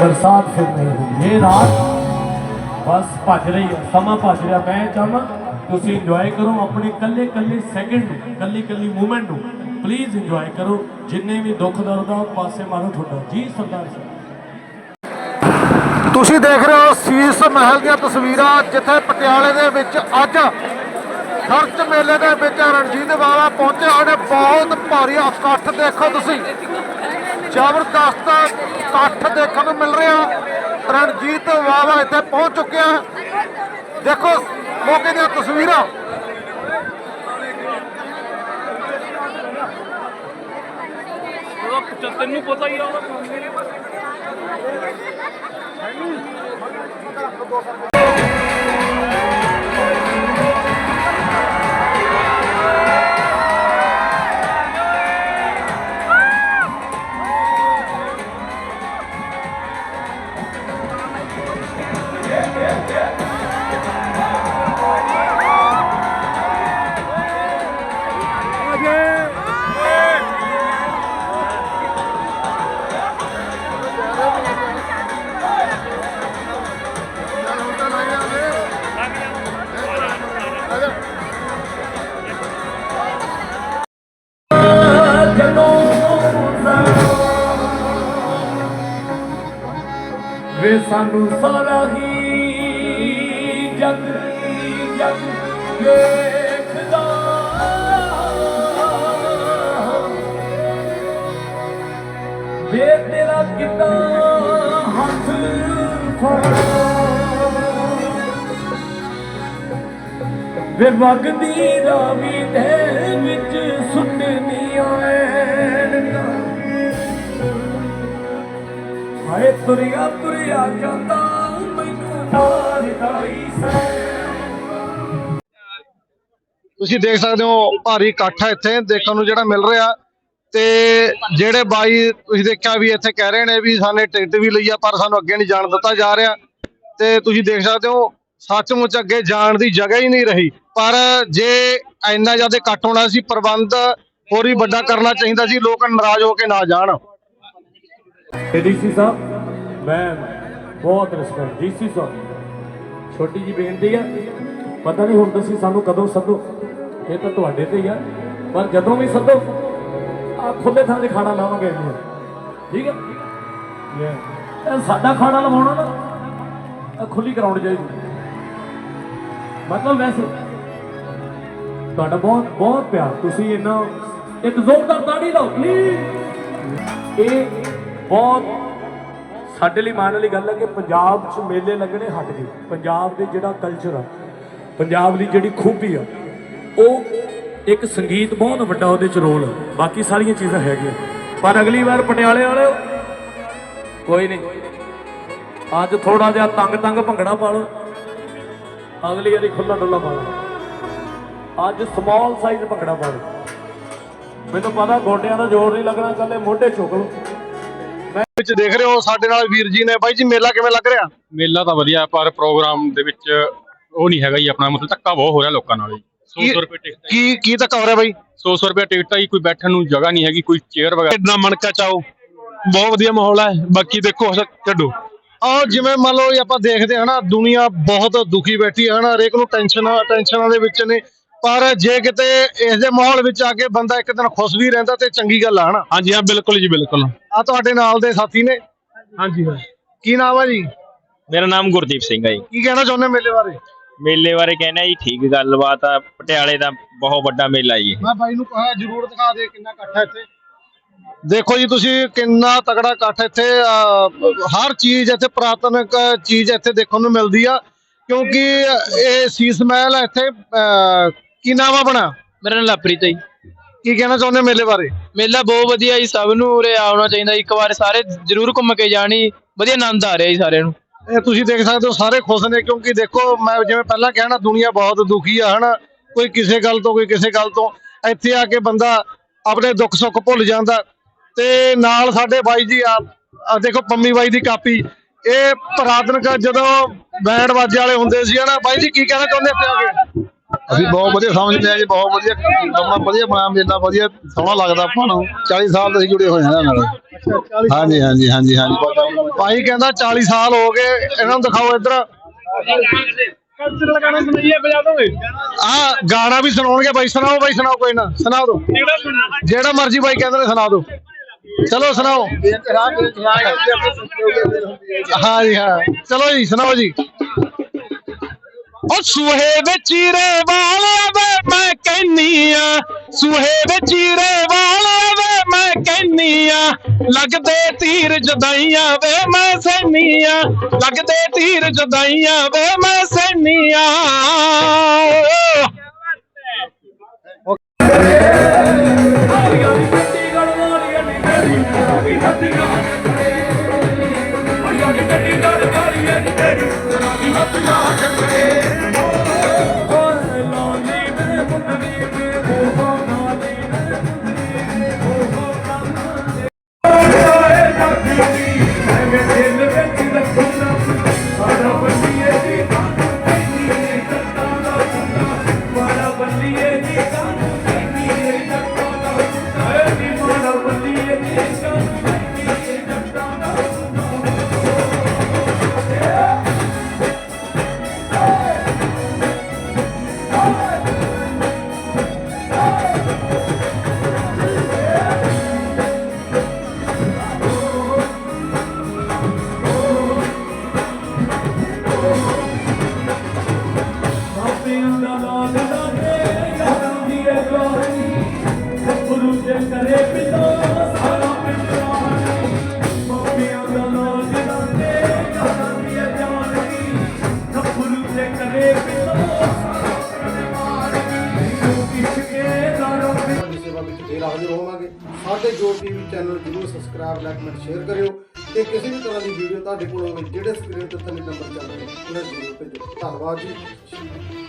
बरसात फिर नहीं हुई ये रात ਬਸ ਭੱਜ ਰਹੀ ਹੈ ਸਮਾਂ ਭੱਜ ਰਿਹਾ ਮੈਂ ਚਾਹਾਂ ਤੁਸੀਂ ਇੰਜੋਏ ਕਰੋ ਆਪਣੇ ਕੱਲੇ ਕੱਲੇ ਸੈਕਿੰਡ ਨੂੰ ਕੱਲੀ ਕੱਲੀ ਮੂਮੈਂਟ ਨੂੰ ਪਲੀਜ਼ ਇੰਜੋਏ ਕਰੋ ਜਿੰਨੇ ਵੀ ਦੁੱਖ ਦਰਦ ਆ ਉਹ ਪਾਸੇ ਮਾਰੋ ਤੁਹਾਡਾ ਜੀ ਸਰਦਾਰ ਸਾਹਿਬ ਤੁਸੀਂ ਦੇਖ ਰਹੇ ਹੋ ਸੀਸ ਮਹਿਲ ਦੀਆਂ ਤਸਵੀਰਾਂ ਜਿੱਥੇ ਪਟਿਆਲੇ ਦੇ ਵਿੱਚ ਅੱਜ ਖਰਚ ਮੇਲੇ ਦੇ ਵਿੱਚ ਰਣਜੀਤ ਬਾਵਾ ਪਹੁੰਚੇ ਹੋਏ ਨੇ ਬਹੁਤ ਭਾਰੀ ਇਕੱਠ ਦੇਖੋ ਤੁਸੀਂ ਜ਼ਬਰਦਸਤ ਇਕੱਠ ਦੇਖਣ ਨੂੰ ਮਿਲ ਰਿਹਾ। ਰਣਜੀਤ ਬਾਵਾ ਇੱਥੇ ਪਹੁੰਚ ਚੁੱਕਿਆ। ਦੇਖੋ, ਮੌਕੇ ਦੀਆਂ ਤਸਵੀਰਾਂ। ਤੈਨੂੰ ਪਤਾ ਹੀ ਆ ਵੇ ਸਾਨੂੰ ਸਾਰਾ ਹੀ ਜਗ ਜਗ ਵੇਖਦਾ। ਵੇ ਤੇਰਾ ਕਿੱਦਾਂ ਹੱਥ ਫੜੋ ਵੇ ਵਗਦੀ ਰਾਵੀ ਤੁਰਿਆ ਤੁਰਿਆ ਜਾਂਦਾ ਮੈਨੂੰ ਮਾਰਦਾ ਹੀ ਸੈ ਤੁਸੀਂ ਦੇਖ ਸਕਦੇ ਹੋ ਭਾਰੀ ਇਕੱਠ ਹੈ ਇੱਥੇ ਦੇਖਣ ਨੂੰ ਜਿਹੜਾ ਮਿਲ ਰਿਹਾ। ਤੇ ਜਿਹੜੇ ਬਾਈ ਤੁਸੀਂ ਦੇਖਿਆ ਵੀ ਇੱਥੇ ਕਹਿ ਰਹੇ ਨੇ ਵੀ ਸਾਨੇ ਟਿਕਟ ਵੀ ਲਈ ਆ ਪਰ ਸਾਨੂੰ ਅੱਗੇ ਨਹੀਂ ਜਾਣ ਦਿੱਤਾ ਜਾ ਰਿਹਾ। ਤੇ ਤੁਸੀਂ ਦੇਖ ਸਕਦੇ ਹੋ ਸੱਚਮੁੱਚ ਅੱਗੇ ਜਾਣ ਦੀ ਜਗ੍ਹਾ ਹੀ ਨਹੀਂ ਰਹੀ। ਪਰ ਜੇ ਇੰਨਾ ਜ਼ਿਆਦਾ ਇਕੱਠ ਹੋਣਾ ਸੀ ਪ੍ਰਬੰਧ ਹੋਰ ਵੀ ਵੱਡਾ ਕਰਨਾ ਚਾਹੀਦਾ ਸੀ ਲੋਕ ਨਾਰਾਜ਼ ਹੋ ਕੇ ਨਾ ਜਾਣ। ਡੀਸੀ ਸਾਹਿਬ ਮੈਂ ਬਹੁਤ ਰਿਸਪੈਕਟ ਡੀਸੀ ਸਾਹਿਬ ਛੋਟੀ ਜੀ ਬੇਨਤੀ ਆ ਪਤਾ ਨਹੀਂ ਹੁਣ ਤੁਸੀਂ ਸਾਨੂੰ ਕਦੋਂ ਸੱਦੋ ਇਹ ਤਾਂ ਤੁਹਾਡੇ ਤੇ ਹੀ ਆ ਪਰ ਜਦੋਂ ਵੀ ਸੱਦੋ ਆ ਖੁੱਲੇ ਥਾਂ 'ਤੇ ਖਾਣਾ ਲਾਵਾਂਗੇ ਅਸੀਂ। ਠੀਕ ਹੈ ਇਹ ਸਾਡਾ ਖਾਣਾ ਲਵਾਉਣਾ ਨਾ ਖੁੱਲੀ ਗਰਾਊਂਡ ਚਾਹੀਦੀ ਮਤਲਬ ਵੈਸੇ ਤੁਹਾਡਾ ਬਹੁਤ ਬਹੁਤ ਪਿਆਰ ਤੁਸੀਂ ਇੰਨਾ ਇੱਕ ਜ਼ੋਰਦਾਰ ਤਾੜੀ ਲਾਓ ਪਲੀਜ਼ ਇਹ ਬਹੁਤ ਸਾਡੇ ਲਈ ਮਾਣ ਵਾਲੀ ਗੱਲ ਹੈ ਕਿ ਪੰਜਾਬ 'ਚ ਮੇਲੇ ਲੱਗਣੇ ਹਟ ਗਏ। ਪੰਜਾਬ ਦੇ ਜਿਹੜਾ ਕਲਚਰ ਆ, ਪੰਜਾਬ ਦੀ ਜਿਹੜੀ ਖੂਬੀ ਆ, ਉਹ ਇੱਕ ਸੰਗੀਤ ਬਹੁਤ ਵੱਡਾ ਉਹਦੇ 'ਚ ਰੋਲ ਆ। ਬਾਕੀ ਸਾਰੀਆਂ ਚੀਜ਼ਾਂ ਹੈਗੀਆਂ। ਪਰ ਅਗਲੀ ਵਾਰ ਪਟਿਆਲੇ ਵਾਲਿਓ, ਕੋਈ ਨਹੀਂ। ਅੱਜ ਥੋੜਾ ਜਿਹਾ ਤੰਗ ਤੰਗ ਭੰਗੜਾ ਪਾ ਲਓ। ਅਗਲੀ ਵਾਰੀ ਖੁੱਲਾ ਡੁੱਲਾ ਪਾ ਲਓ। ਅੱਜ ਸਮਾਲ ਸਾਈਜ਼ ਭੰਗੜਾ ਪਾ ਲਓ। ਮੈਨੂੰ ਪਤਾ ਗੋਡਿਆਂ ਦਾ ਜ਼ੋਰ ਨਹੀਂ ਲੱਗਣਾ ਕੱਲੇ ਮੋਢੇ ਚੁੱਕ ਲਓ। ਵਿੱਚ ਦੇਖ ਰਹੇ ਹੋ ਸਾਡੇ ਨਾਲ ਵੀਰ ਜੀ ਨੇ। ਬਾਈ ਜੀ ਮੇਲਾ ਕਿਵੇਂ ਲੱਗ ਰਿਹਾ? ਮੇਲਾ ਤਾਂ ਵਧੀਆ ਪਰ ਪ੍ਰੋਗਰਾਮ ਦੇ ਵਿੱਚ ਉਹ ਨਹੀਂ ਹੈਗਾ ਜੀ ਆਪਣਾ। ਮਤਲਬ ਧੱਕਾ ਬਹੁਤ ਹੋ ਰਿਹਾ ਲੋਕਾਂ ਨਾਲ ਜੀ। 100 ਕੀ- ਰੁਪਏ ਟਿਕਟ ਕੀ ਕੀ ਧੱਕਾ ਹੋ ਰਿਹਾ ਬਾਈ? 100 ਰੁਪਏ ਟਿਕਟ ਜੀ ਕੋਈ ਬੈਠਣ ਨੂੰ ਜਗ੍ਹਾ ਨਹੀਂ ਹੈਗੀ ਕੋਈ ਚੇਅਰ ਵਗੈਰਾ। ਕਿੰਨਾ ਮਣਕਾ ਚਾਓ? ਬਹੁਤ ਵਧੀਆ ਮਾਹੌਲ ਹੈ। ਬਾਕੀ ਦੇਖੋ ਛੱਡੋ ਆਹ ਜਿਵੇਂ ਮੰਨ ਲਓ ਆਪਾਂ ਦੇਖਦੇ ਹਾਂ ਨਾ ਦੁਨੀਆ ਬਹੁਤ ਦੁਖੀ ਬੈਠੀ ਹੈ ਨਾ ਹਰੇਕ ਨੂੰ ਟੈਨਸ਼ਨ ਟੈਨਸ਼ਨਾਂ ਦੇ ਵਿੱਚ ਨੇ। ਪਰ ਜੇ ਕਿਤੇ ਇਸ ਦੇ ਮਾਹੌਲ ਵਿੱਚ ਆ ਕੇ ਬੰਦਾ ਇੱਕ ਦਿਨ ਖੁਸ਼ ਵੀ ਰਹਿੰਦਾ ਤੇ ਚੰਗੀ ਗੱਲ ਆ ਹਨਾ? ਹਾਂਜੀ ਹਾਂ ਬਿਲਕੁਲ ਜੀ ਬਿਲਕੁਲ। ਆ ਤੁਹਾਡੇ ਨਾਲ ਦੇ ਸਾਥੀ ਨੇ? ਹਾਂਜੀ ਹਾਂ। ਕੀ ਨਾਮ ਹੈ ਜੀ? ਮੇਰਾ ਨਾਮ ਗੁਰਦੀਪ ਸਿੰਘ ਹੈ ਜੀ। ਕੀ ਕਹਿਣਾ ਚਾਹੁੰਦੇ ਮੇਲੇ ਬਾਰੇ? ਮੇਲੇ ਬਾਰੇ ਕਹਿੰਦਾ ਜੀ ਠੀਕ ਗੱਲਬਾਤ ਆ। ਪਟਿਆਲੇ ਦਾ ਬਹੁਤ ਵੱਡਾ ਮੇਲਾ ਜੀ। ਮੈਂ ਬਾਈ ਨੂੰ ਕਹਾਂ ਜਰੂਰ ਦਿਖਾ ਦੇ ਕਿੰਨਾ ਇਕੱਠ ਹੈ ਇੱਥੇ। ਦੇਖੋ ਜੀ ਤੁਸੀਂ ਕਿੰਨਾ ਤਗੜਾ ਇਕੱਠ ਇੱਥੇ ਅਹ, ਹਰ ਚੀਜ਼ ਇੱਥੇ ਪੁਰਾਤਨਕ ਚੀਜ਼ ਇੱਥੇ ਦੇਖਣ ਨੂੰ ਮਿਲਦੀ ਆ। ਕਿਉਂਕਿ ਇਹ ਸੀਸ ਮਹਿਲ ਹੈ ਇੱਥੇ ਅਹ, ਕੀ ਨਾਮ ਆ ਬਣਾ ਮੇਰਾ ਨਾਮ ਲਵਪ੍ਰੀਤ ਹੈ ਜੀ। ਕੀ ਕਹਿਣਾ ਚਾਹੁੰਦੇ ਮੇਲੇ ਬਾਰੇ? ਮੇਲਾ ਬਹੁਤ ਵਧੀਆ ਜੀ ਸਭ ਨੂੰ ਉਰੇ ਆਉਣਾ ਚਾਹੀਦਾ ਇੱਕ ਵਾਰ ਸਾਰੇ ਜ਼ਰੂਰ ਘੁੰਮ ਕੇ ਜਾਣੀ ਵਧੀਆ ਆਨੰਦ ਆ ਰਿਹਾ ਜੀ ਸਾਰਿਆਂ ਨੂੰ। ਇਹ ਤੁਸੀਂ ਦੇਖ ਸਕਦੇ ਹੋ ਸਾਰੇ ਖੁਸ਼ ਨੇ ਕਿਉਂਕਿ ਦੇਖੋ ਮੈਂ ਜਿਵੇਂ ਪਹਿਲਾਂ ਕਹਿਣਾ ਦੁਨੀਆ ਬਹੁਤ ਦੁਖੀ ਆ ਹਨਾ? ਕੋਈ ਕਿਸੇ ਗੱਲ ਤੋਂ ਕੋਈ ਕਿਸੇ ਗੱਲ ਤੋਂ। ਇੱਥੇ ਆ ਕੇ ਬੰਦਾ ਆਪਣੇ ਦੁੱਖ ਸੁੱਖ ਭੁੱਲ ਜਾਂਦਾ। ਤੇ ਨਾਲ ਸਾਡੇ ਬਾਈ ਜੀ ਆ ਆ ਦੇਖੋ ਪੰਮੀ ਬਾਈ ਦੀ ਕਾਪੀ। ਇਹ ਪੁਰਾਤਨ ਕਾ ਜਦੋਂ ਬੈਂਡ ਵਾਜੇ ਵਾਲੇ ਹੁੰਦੇ ਸੀ ਹਨਾ? ਬਾਈ ਜੀ ਕੀ ਕਹਿਣਾ ਚਾਹੁੰਦੇ ਇੱਥੇ ਆ ਕੇ? ਅਸੀਂ ਬਹੁਤ ਵਧੀਆ ਸਮਝਦੇ ਹਾਂ ਜੀ, ਬਹੁਤ ਵਧੀਆ ਆਪਣਾ ਵਧੀਆ ਬਣਾਇਆ ਮੇਲਾ, ਵਧੀਆ ਸੋਹਣਾ ਲੱਗਦਾ ਆਪਾਂ ਨੂੰ। 40 ਸਾਲ ਤੋਂ ਅਸੀਂ ਜੁੜੇ ਹੋਏ ਹਾਂ ਇਹਨਾਂ ਨਾਲ। ਹਾਂਜੀ ਹਾਂਜੀ ਹਾਂਜੀ ਹਾਂਜੀ। ਭਾਈ ਕਹਿੰਦਾ 40 ਸਾਲ ਹੋ ਗਏ, ਇਹਨਾਂ ਨੂੰ ਦਿਖਾਓ ਇੱਧਰ। ਆ ਗਾਣਾ ਵੀ ਸੁਣਾਉਣਗੇ ਬਾਈ, ਸੁਣਾਓ ਬਾਈ, ਸੁਣਾਓ ਕੋਈ ਨਾ ਸੁਣਾ ਦਿਓ ਜਿਹੜਾ ਮਰਜ਼ੀ ਬਾਈ ਕਹਿੰਦੇ ਨੇ ਸੁਣਾ ਦਿਓ। ਚਲੋ, ਸੁਣਾਓ। ਹਾਂ ਜੀ ਹਾਂ, ਚਲੋ ਜੀ, ਸੁਣਾਓ ਜੀ। ਉਹ ਸੂਹੇ ਦੇ ਚੀਰੇ ਵਾਲਿਆ ਵੇ ਮੈਂ ਕਹਿਨੀ ਆ। ਸੂਹੇ ਦੇ ਚੀਰੇ ਵਾਲਿਆ ਵੇ ਮੈਂ ਕਹਿਨੀ ਆ। ਲੱਗਦੇ ਤੀਰ ਜਦਾਈਆਂ ਵੇ, ਮੈਂ ਸੈਨੀ ਆ। ਲੱਗਦੇ ਤੀਰ ਜਦਾਈਆਂ ਵੇ, ਮੈਂ ਸੈਨੀ ਆ ਸਾਡੇ ਟੀਵੀ ਚੈਨਲ ਜਰੂਰ ਸਬਸਕ੍ਰਾਈਬ ਲਾਈਕ ਕਮੈਂਟ ਸ਼ੇਅਰ ਕਰਿਓ ਤੇ ਕਿਸੇ ਵੀ ਤਰ੍ਹਾਂ ਦੀ ਵੀਡੀਓ ਤੁਹਾਡੇ ਕੋਲ ਹੋਵੇ, ਜਿਹੜੇ ਸਕਰੀਨ ਤੇ ਥੱਲੇ ਨੰਬਰ ਚੱਲ ਰਿਹਾ ਉਹਨਾਂ ਜ਼ਰੂਰ ਭੇਜੋ। ਧੰਨਵਾਦ ਜੀ।